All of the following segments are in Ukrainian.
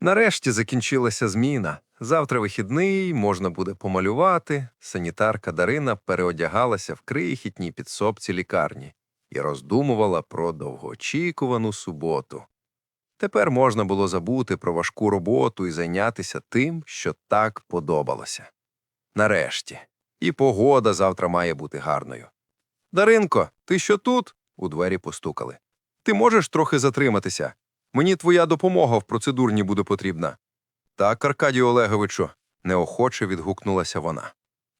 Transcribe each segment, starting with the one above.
Нарешті закінчилася зміна. Завтра вихідний, можна буде помалювати. Санітарка Дарина переодягалася в крихітній підсобці лікарні і роздумувала про довгоочікувану суботу. Тепер можна було забути про важку роботу і зайнятися тим, що так подобалося. Нарешті. І погода завтра має бути гарною. Даринко, ти що тут? У двері постукали. Ти можеш трохи затриматися? Мені твоя допомога в процедурні буде потрібна. Так, Аркадію Олеговичу, неохоче відгукнулася вона.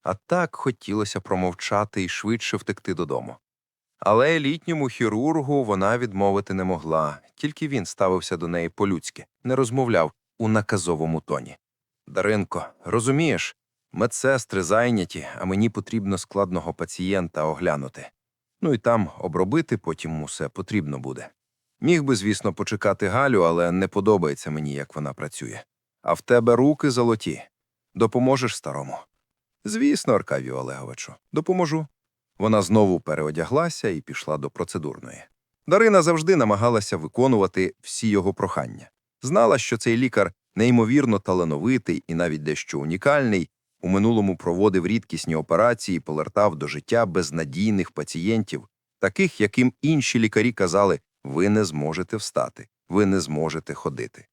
А так хотілося промовчати і швидше втекти додому. Але літньому хірургу вона відмовити не могла, тільки він ставився до неї по-людськи, не розмовляв у наказовому тоні. Даринко, розумієш, медсестри зайняті, а мені потрібно складного пацієнта оглянути. Ну і там обробити потім усе потрібно буде. Міг би, звісно, почекати Галю, але не подобається мені, як вона працює. А в тебе руки золоті. Допоможеш старому? Звісно, Аркадію Олеговичу, допоможу. Вона знову переодяглася і пішла до процедурної. Дарина завжди намагалася виконувати всі його прохання. Знала, що цей лікар неймовірно талановитий і навіть дещо унікальний, у минулому проводив рідкісні операції і повертав до життя безнадійних пацієнтів, таких, яким інші лікарі казали, ви не зможете встати, ви не зможете ходити.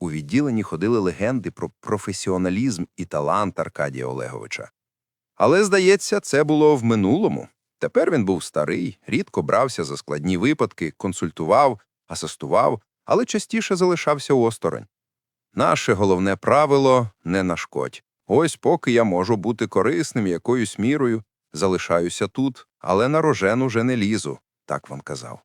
У відділенні ходили легенди про професіоналізм і талант Аркадія Олеговича. Але, здається, це було в минулому. Тепер він був старий, рідко брався за складні випадки, консультував, асистував, але частіше залишався осторонь. Наше головне правило не нашкодь. Ось поки я можу бути корисним якоюсь мірою, залишаюся тут, але на рожен уже не лізу, так він казав.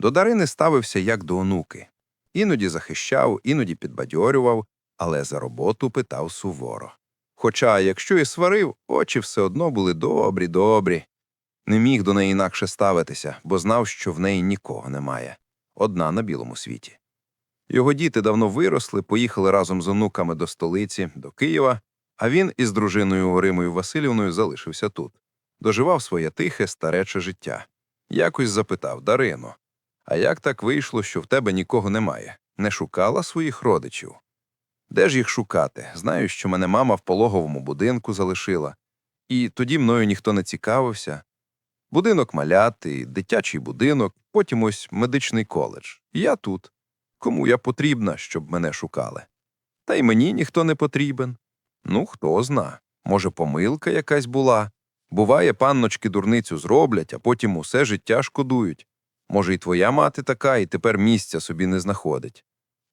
До Дарини ставився як до онуки. Іноді захищав, іноді підбадьорював, але за роботу питав суворо. Хоча, якщо і сварив, очі все одно були добрі, добрі. Не міг до неї інакше ставитися, бо знав, що в неї нікого немає. Одна на білому світі. Його діти давно виросли, поїхали разом з онуками до столиці, до Києва, а він із дружиною Римою Васильівною залишився тут. Доживав своє тихе, старече життя. Якось запитав Дарино, а як так вийшло, що в тебе нікого немає? Не шукала своїх родичів? Де ж їх шукати? Знаю, що мене мама в пологовому будинку залишила. І тоді мною ніхто не цікавився. Будинок маляти, дитячий будинок, потім ось медичний коледж. Я тут. Кому я потрібна, щоб мене шукали? Та й мені ніхто не потрібен. Ну, хто зна. Може, помилка якась була. Буває, панночки дурницю зроблять, а потім усе життя шкодують. Може, і твоя мати така, і тепер місця собі не знаходить.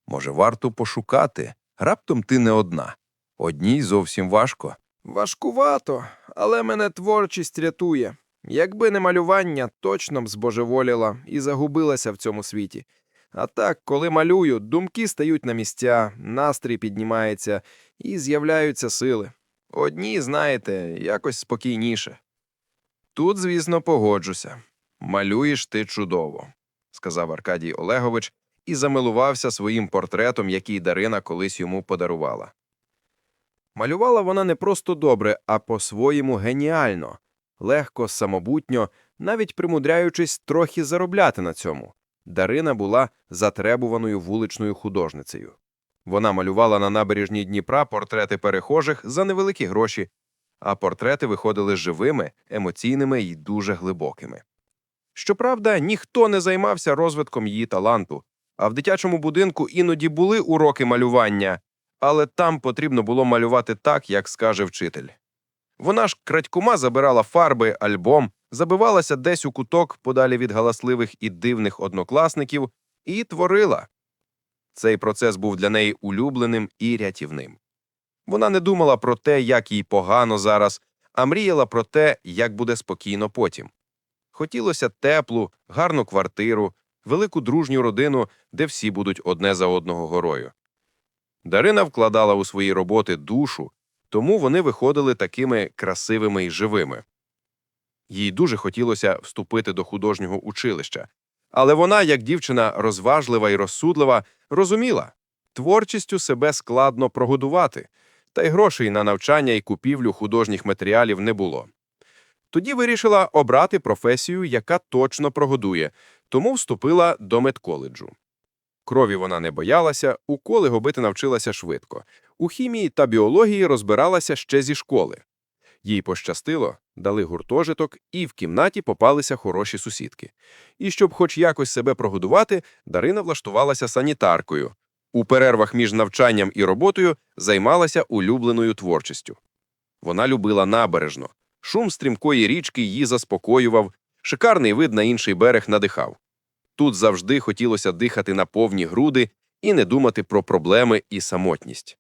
Може, варто пошукати, раптом ти не одна. Одній зовсім важко. Важкувато, але мене творчість рятує. Якби не малювання, точно б збожеволіла і загубилася в цьому світі. А так, коли малюю, думки стають на місця, настрій піднімається і з'являються сили. Одні, знаєте, якось спокійніше. Тут, звісно, погоджуся. Малюєш ти чудово, сказав Аркадій Олегович і замилувався своїм портретом, який Дарина колись йому подарувала. Малювала вона не просто добре, а по-своєму геніально, легко, самобутньо, навіть примудряючись трохи заробляти на цьому. Дарина була затребуваною вуличною художницею. Вона малювала на набережній Дніпра портрети перехожих за невеликі гроші, а портрети виходили живими, емоційними і дуже глибокими. Щоправда, ніхто не займався розвитком її таланту, а в дитячому будинку іноді були уроки малювання, але там потрібно було малювати так, як скаже вчитель. Вона ж крадькома забирала фарби, альбом, забивалася десь у куток подалі від галасливих і дивних однокласників, і творила. Цей процес був для неї улюбленим і рятівним. Вона не думала про те, як їй погано зараз, а мріяла про те, як буде спокійно потім. Хотілося теплу, гарну квартиру, велику дружню родину, де всі будуть одне за одного горою. Дарина вкладала у свої роботи душу, тому вони виходили такими красивими і живими. Їй дуже хотілося вступити до художнього училища, але вона, як дівчина розважлива і розсудлива, розуміла творчістю себе складно прогодувати, та й грошей на навчання і купівлю художніх матеріалів не було. Тоді вирішила обрати професію, яка точно прогодує, тому вступила до медколеджу. Крові вона не боялася, уколи губити навчилася швидко. У хімії та біології розбиралася ще зі школи. Їй пощастило, дали гуртожиток, і в кімнаті попалися хороші сусідки. І щоб хоч якось себе прогодувати, Дарина влаштувалася санітаркою. У перервах між навчанням і роботою займалася улюбленою творчістю. Вона любила набережно. Шум стрімкої річки її заспокоював, шикарний вид на інший берег надихав. Тут завжди хотілося дихати на повні груди і не думати про проблеми і самотність.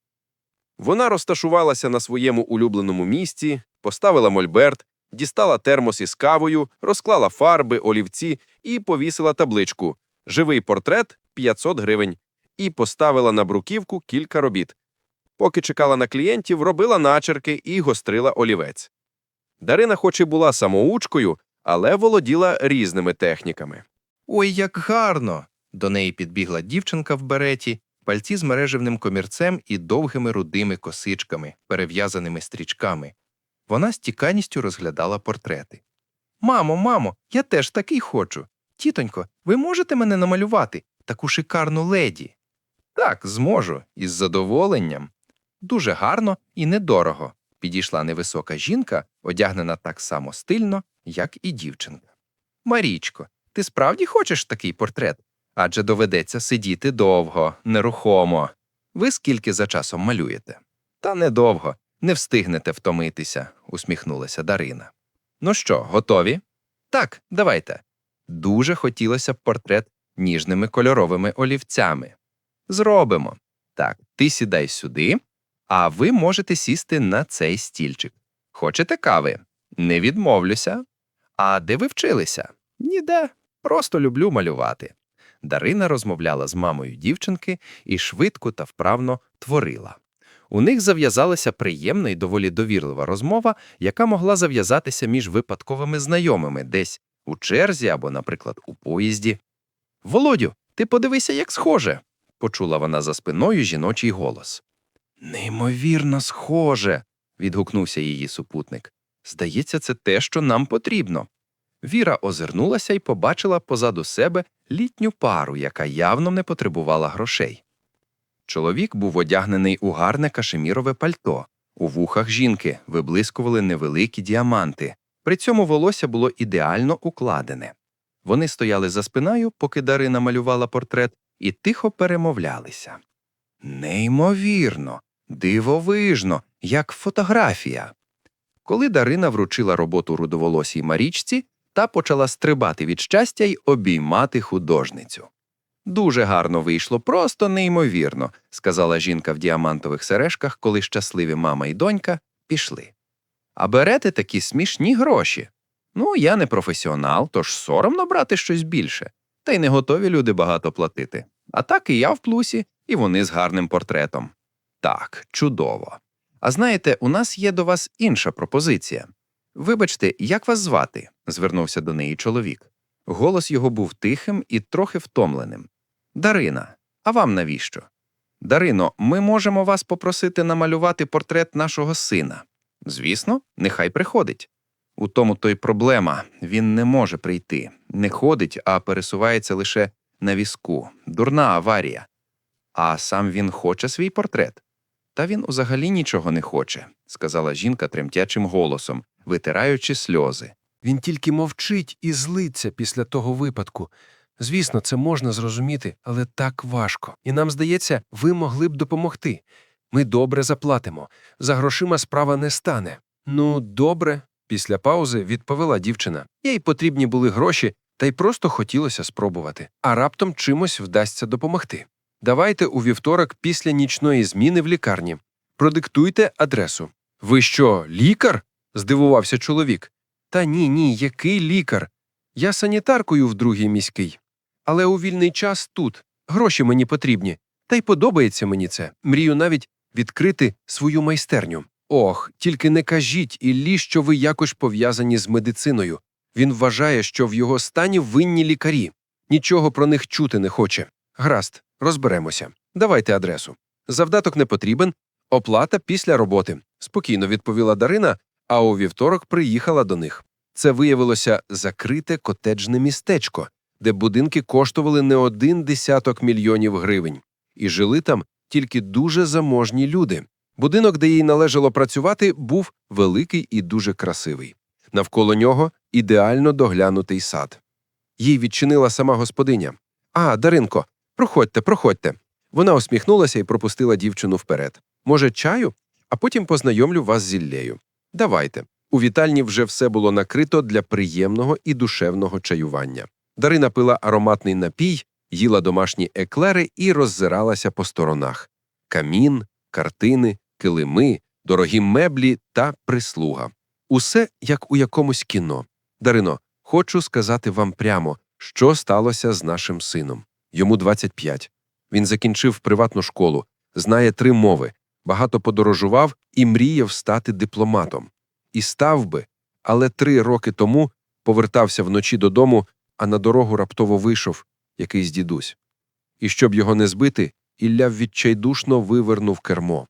Вона розташувалася на своєму улюбленому місці, поставила мольберт, дістала термос із кавою, розклала фарби, олівці і повісила табличку «Живий портрет 500 гривень» і поставила на бруківку кілька робіт. Поки чекала на клієнтів, робила начерки і гострила олівець. Дарина хоч і була самоучкою, але володіла різними техніками. Ой, як гарно! До неї підбігла дівчинка в береті, пальці з мережевним комірцем і довгими рудими косичками, перев'язаними стрічками. Вона з тіканістю розглядала портрети. Мамо, мамо, я теж такий хочу. Тітонько, ви можете мене намалювати, таку шикарну леді? Так, зможу, із задоволенням. Дуже гарно і недорого. Підійшла невисока жінка, одягнена так само стильно, як і дівчинка. Марічко, ти справді хочеш такий портрет? Адже доведеться сидіти довго, нерухомо. Ви скільки за часом малюєте? Та недовго, не встигнете втомитися, усміхнулася Дарина. Ну що, готові? Так, давайте. Дуже хотілося б портрет ніжними кольоровими олівцями. Зробимо. Так, ти сідай сюди, а ви можете сісти на цей стільчик. Хочете кави? Не відмовлюся. А де ви вчилися? Ніде. Просто люблю малювати. Дарина розмовляла з мамою дівчинки і швидко та вправно творила. У них зав'язалася приємна і доволі довірлива розмова, яка могла зав'язатися між випадковими знайомими десь у черзі або, наприклад, у поїзді. Володю, ти подивися, як схоже, почула вона за спиною жіночий голос. Неймовірно схоже. відгукнувся її супутник. Здається, це те, що нам потрібно. Віра озирнулася і побачила позаду себе літню пару, яка явно не потребувала грошей. Чоловік був одягнений у гарне кашемірове пальто. У вухах жінки виблискували невеликі діаманти. При цьому волосся було ідеально укладене. Вони стояли за спиною, поки Дарина малювала портрет, і тихо перемовлялися. Неймовірно, дивовижно, як фотографія. Коли Дарина вручила роботу рудоволосій Марічці, та почала стрибати від щастя й обіймати художницю. Дуже гарно вийшло, просто неймовірно, сказала жінка в діамантових сережках, коли щасливі мама і донька пішли. А берете такі смішні гроші. Ну, я не професіонал, тож соромно брати щось більше. Та й не готові люди багато платити. А так і я в плюсі, і вони з гарним портретом. Так, чудово. А знаєте, у нас є до вас інша пропозиція. Вибачте, як вас звати? звернувся до неї чоловік. Голос його був тихим і трохи втомленим. Дарина, а вам навіщо? Дарино, ми можемо вас попросити намалювати портрет нашого сина. Звісно, нехай приходить. У тому то й проблема він не може прийти, не ходить, а пересувається лише на візку. Дурна аварія. А сам він хоче свій портрет. Та він взагалі нічого не хоче, сказала жінка тремтячим голосом, витираючи сльози. Він тільки мовчить і злиться після того випадку. Звісно, це можна зрозуміти, але так важко. І нам здається, ви могли б допомогти. Ми добре заплатимо. За грошима справа не стане. Ну, добре, після паузи відповіла дівчина. Їй потрібні були гроші, та й просто хотілося спробувати. А раптом чимось вдасться допомогти. Давайте у вівторок після нічної зміни в лікарні. Продиктуйте адресу. Ви що, лікар? здивувався чоловік. Та ні, ні, який лікар? Я санітаркою в другій міський. Але у вільний час тут. Гроші мені потрібні. Та й подобається мені це. Мрію навіть відкрити свою майстерню. Ох, тільки не кажіть Іллі, що ви якось пов'язані з медициною. Він вважає, що в його стані винні лікарі. Нічого про них чути не хоче. Гаразд, розберемося. Давайте адресу. Завдаток не потрібен, оплата після роботи, спокійно відповіла Дарина, а у вівторок приїхала до них. Це виявилося закрите котеджне містечко, де будинки коштували не один десяток мільйонів гривень, і жили там тільки дуже заможні люди. Будинок, де їй належало працювати, був великий і дуже красивий. Навколо нього ідеально доглянутий сад. Їй відчинила сама господиня. А, Даринко, проходьте, проходьте. Вона усміхнулася і пропустила дівчину вперед. Може, чаю? А потім познайомлю вас з Іллею. Давайте. У вітальні вже все було накрито для приємного і душевного чаювання. Дарина пила ароматний напій, їла домашні еклери і роззиралася по сторонах. Камін, картини, килими, дорогі меблі та прислуга. Усе як у якомусь кіно. Дарино, хочу сказати вам прямо, що сталося з нашим сином. Йому 25. Він закінчив приватну школу, знає три мови, багато подорожував і мріяв стати дипломатом. І став би, але три роки тому повертався вночі додому, а на дорогу раптово вийшов якийсь дідусь. І щоб його не збити, Ілля відчайдушно вивернув кермо.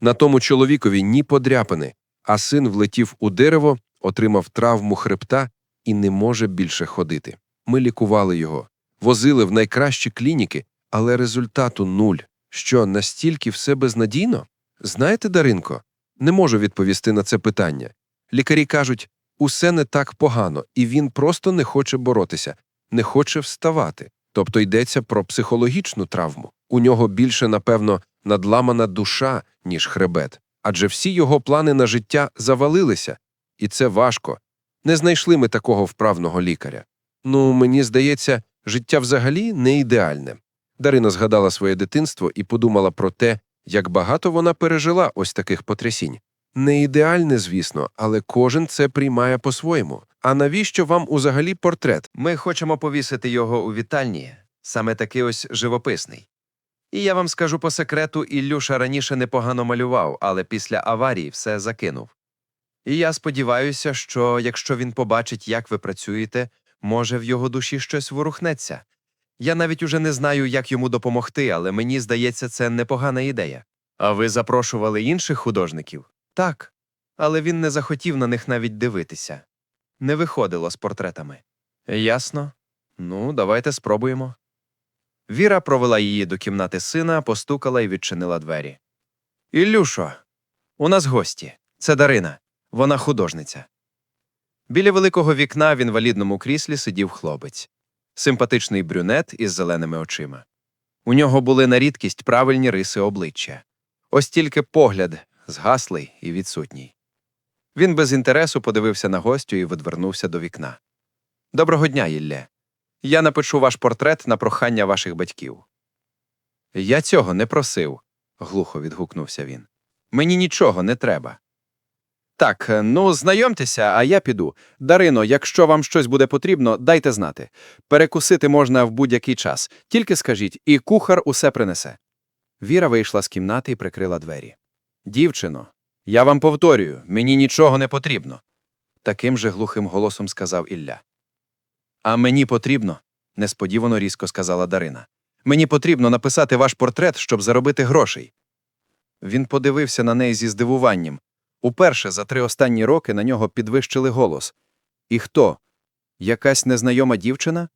На тому чоловікові ні подряпини, а син влетів у дерево, отримав травму хребта і не може більше ходити. Ми лікували його, возили в найкращі клініки, але результату нуль. Що, настільки все безнадійно? Знаєте, Даринко, не можу відповісти на це питання. Лікарі кажуть, усе не так погано, і він просто не хоче боротися, не хоче вставати. Тобто йдеться про психологічну травму. У нього більше, напевно, надламана душа, ніж хребет. Адже всі його плани на життя завалилися, і це важко. Не знайшли ми такого вправного лікаря. Ну, мені здається, життя взагалі не ідеальне. Дарина згадала своє дитинство і подумала про те, як багато вона пережила ось таких потрясінь. Не ідеальне, звісно, але кожен це приймає по-своєму. А навіщо вам узагалі портрет? Ми хочемо повісити його у вітальні, саме такий ось живописний. І я вам скажу по секрету, Ілюша раніше непогано малював, але після аварії все закинув. І я сподіваюся, що якщо він побачить, як ви працюєте, може в його душі щось ворухнеться. Я навіть уже не знаю, як йому допомогти, але мені здається, це непогана ідея. А ви запрошували інших художників? Так. Але він не захотів на них навіть дивитися. Не виходило з портретами. Ясно. Ну, давайте спробуємо. Віра провела її до кімнати сина, постукала і відчинила двері. Ілюшо, у нас гості. Це Дарина. Вона художниця. Біля великого вікна в інвалідному кріслі сидів хлопець, симпатичний брюнет із зеленими очима. У нього були на рідкість правильні риси обличчя. Ось тільки погляд згаслий і відсутній. Він без інтересу подивився на гостю і відвернувся до вікна. Доброго дня, Ілле. Я напишу ваш портрет на прохання ваших батьків. Я цього не просив, глухо відгукнувся він. Мені нічого не треба. Так, е, ну знайомтеся, а я піду. Дарино, якщо вам щось буде потрібно, дайте знати. Перекусити можна в будь-який час. Тільки скажіть, і кухар усе принесе. Віра вийшла з кімнати і прикрила двері. Дівчино, я вам повторюю, мені нічого не потрібно. Таким же глухим голосом сказав Ілля. А мені потрібно, несподівано різко сказала Дарина. Мені потрібно написати ваш портрет, щоб заробити грошей. Він подивився на неї зі здивуванням. Уперше за три останні роки на нього підвищили голос. І хто? Якась незнайома дівчина?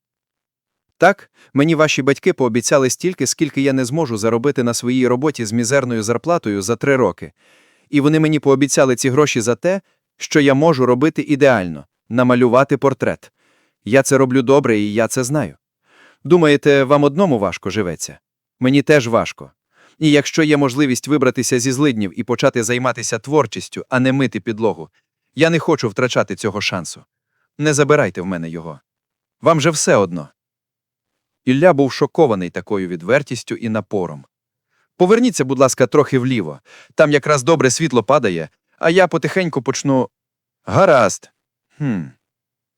Так, мені ваші батьки пообіцяли стільки, скільки я не зможу заробити на своїй роботі з мізерною зарплатою за три роки. І вони мені пообіцяли ці гроші за те, що я можу робити ідеально намалювати портрет. Я це роблю добре, і я це знаю. Думаєте, вам одному важко живеться? Мені теж важко. І якщо є можливість вибратися зі злиднів і почати займатися творчістю, а не мити підлогу, я не хочу втрачати цього шансу. Не забирайте в мене його. Вам же все одно. Ілля був шокований такою відвертістю і напором. Поверніться, будь ласка, трохи вліво. Там якраз добре світло падає, а я потихеньку почну. Гаразд. Хм.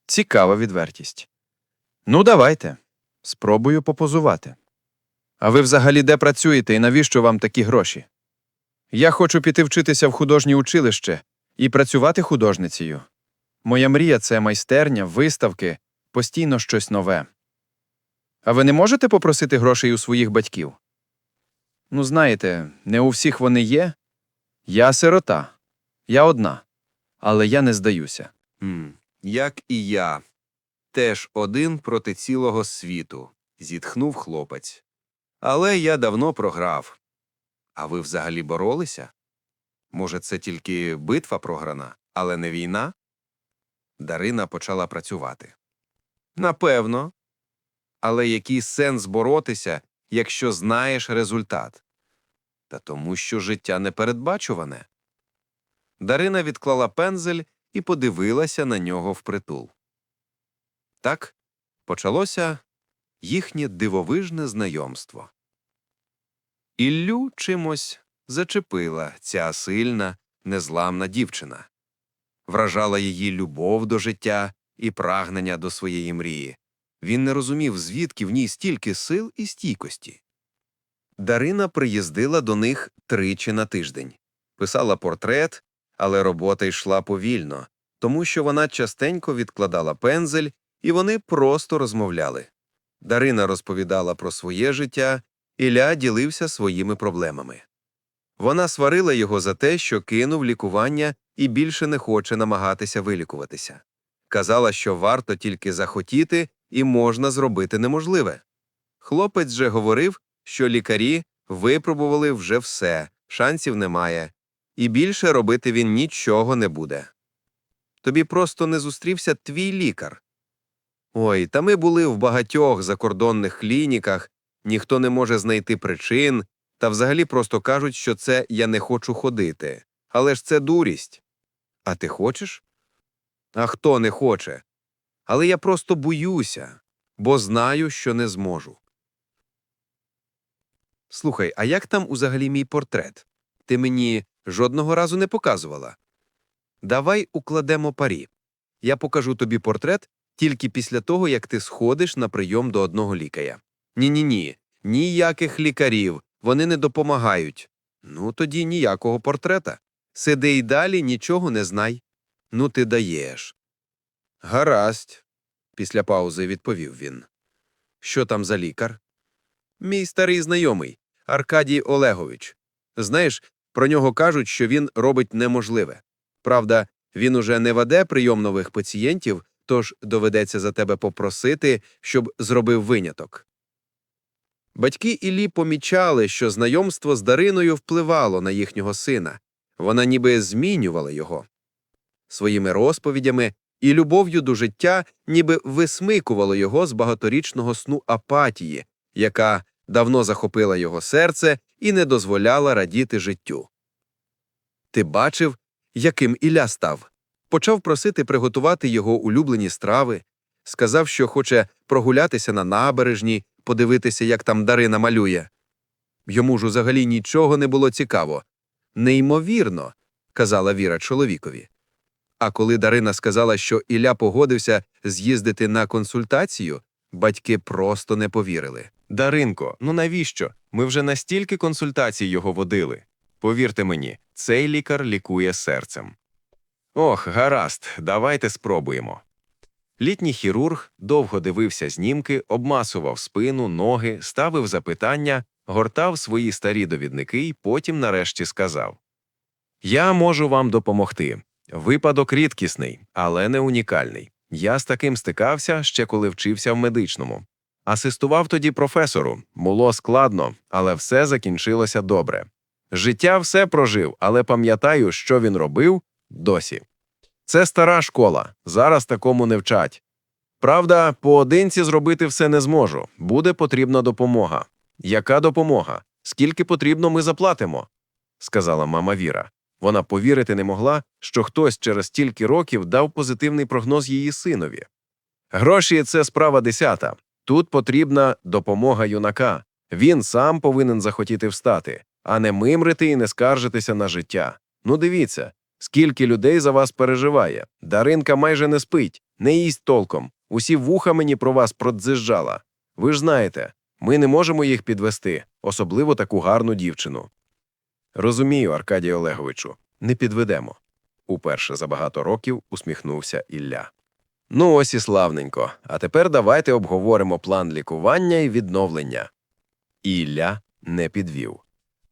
Цікава відвертість. Ну, давайте. Спробую попозувати. А ви взагалі де працюєте і навіщо вам такі гроші? Я хочу піти вчитися в художнє училище і працювати художницею. Моя мрія це майстерня, виставки, постійно щось нове. А ви не можете попросити грошей у своїх батьків? Ну, знаєте, не у всіх вони є. Я сирота. Я одна. Але я не здаюся. М, Як і я. Теж один проти цілого світу, зітхнув хлопець. Але я давно програв. А ви взагалі боролися? Може, це тільки битва програна, але не війна? Дарина почала працювати. Напевно. Але який сенс боротися, якщо знаєш результат? Та тому, що життя непередбачуване. Дарина відклала пензель і подивилася на нього впритул. Так почалося їхнє дивовижне знайомство. Іллю чимось зачепила ця сильна, незламна дівчина. Вражала її любов до життя і прагнення до своєї мрії. Він не розумів, звідки в ній стільки сил і стійкості. Дарина приїздила до них тричі на тиждень, писала портрет, але робота йшла повільно, тому що вона частенько відкладала пензель, і вони просто розмовляли. Дарина розповідала про своє життя, Ілля ділився своїми проблемами. Вона сварила його за те, що кинув лікування і більше не хоче намагатися вилікуватися. Казала, що варто тільки захотіти і можна зробити неможливе. Хлопець же говорив, що лікарі випробували вже все, шансів немає, і більше робити він нічого не буде. Тобі просто не зустрівся твій лікар. Ой, та ми були в багатьох закордонних клініках, ніхто не може знайти причин, та взагалі просто кажуть, що це я не хочу ходити. Але ж це дурість. А ти хочеш? А хто не хоче? Але я просто боюся, бо знаю, що не зможу. Слухай, а як там узагалі мій портрет? Ти мені жодного разу не показувала. Давай укладемо парі. Я покажу тобі портрет тільки після того, як ти сходиш на прийом до одного лікаря. Ні-ні ні, ніяких лікарів, вони не допомагають. Ну, тоді ніякого портрета. Сиди й далі, нічого не знай. Ну, ти даєш. Гаразд, після паузи відповів він. Що там за лікар? Мій старий знайомий, Аркадій Олегович. Знаєш, про нього кажуть, що він робить неможливе. Правда, він уже не веде прийом нових пацієнтів, тож доведеться за тебе попросити, щоб зробив виняток. Батьки Іллі помічали, що знайомство з Дариною впливало на їхнього сина, вона ніби змінювала його. Своїми розповідями і любов'ю до життя ніби висмикувало його з багаторічного сну апатії, яка давно захопила його серце і не дозволяла радіти життю. Ти бачив, яким Ілля став? Почав просити приготувати його улюблені страви, сказав, що хоче прогулятися на набережні, подивитися, як там Дарина малює. Йому ж взагалі нічого не було цікаво. Неймовірно, казала Віра чоловікові. А коли Дарина сказала, що Ілля погодився з'їздити на консультацію, батьки просто не повірили. Даринко, ну навіщо? Ми вже настільки консультацій його водили. Повірте мені, цей лікар лікує серцем. Ох, гаразд, давайте спробуємо. Літній хірург довго дивився знімки, обмасував спину, ноги, ставив запитання, гортав свої старі довідники і потім нарешті сказав: Я можу вам допомогти. Випадок рідкісний, але не унікальний. Я з таким стикався ще коли вчився в медичному. Асистував тоді професору. Було складно, але все закінчилося добре. Життя все прожив, але пам'ятаю, що він робив досі. Це стара школа, зараз такому не вчать. Правда, поодинці зробити все не зможу. Буде потрібна допомога. Яка допомога? Скільки потрібно, ми заплатимо, сказала мама Віра. Вона повірити не могла, що хтось через стільки років дав позитивний прогноз її синові. Гроші це справа десята. Тут потрібна допомога юнака. Він сам повинен захотіти встати, а не мимрити і не скаржитися на життя. Ну дивіться, скільки людей за вас переживає. Даринка майже не спить, не їсть толком. Усі вуха мені про вас продзижджала. Ви ж знаєте, ми не можемо їх підвести, особливо таку гарну дівчину. Розумію, Аркадію Олеговичу, не підведемо. Уперше за багато років усміхнувся Ілля. Ну, ось і славненько. А тепер давайте обговоримо план лікування і відновлення. Ілля не підвів.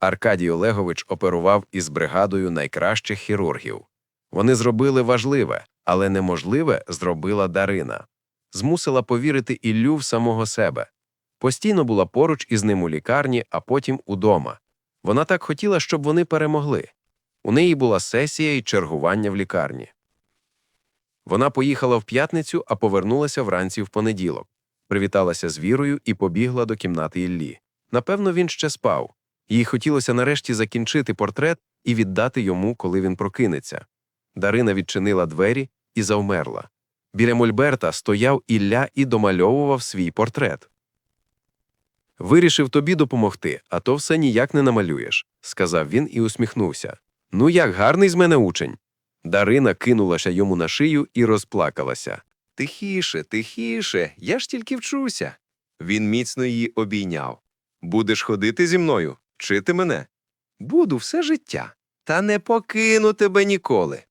Аркадій Олегович оперував із бригадою найкращих хірургів. Вони зробили важливе, але неможливе зробила Дарина. змусила повірити Іллю в самого себе. Постійно була поруч із ним у лікарні, а потім удома. Вона так хотіла, щоб вони перемогли. У неї була сесія і чергування в лікарні. Вона поїхала в п'ятницю, а повернулася вранці в понеділок. Привіталася з Вірою і побігла до кімнати Іллі. Напевно, він ще спав. Їй хотілося нарешті закінчити портрет і віддати йому, коли він прокинеться. Дарина відчинила двері і завмерла. Біля Мольберта стояв Ілля і домальовував свій портрет. Вирішив тобі допомогти, а то все ніяк не намалюєш, сказав він і усміхнувся. Ну, як гарний з мене учень. Дарина кинулася йому на шию і розплакалася. Тихіше, тихіше, я ж тільки вчуся. Він міцно її обійняв. Будеш ходити зі мною, вчити мене. Буду все життя, та не покину тебе ніколи.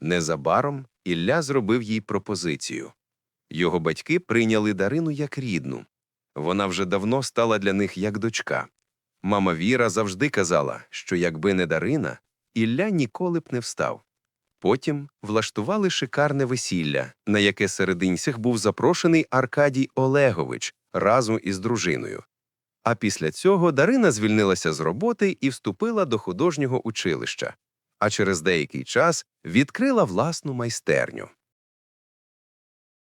Незабаром Ілля зробив їй пропозицію. Його батьки прийняли Дарину як рідну. Вона вже давно стала для них як дочка. Мама Віра завжди казала, що якби не Дарина, Ілля ніколи б не встав. Потім влаштували шикарне весілля, на яке серед інших був запрошений Аркадій Олегович разом із дружиною. А після цього Дарина звільнилася з роботи і вступила до художнього училища, а через деякий час відкрила власну майстерню.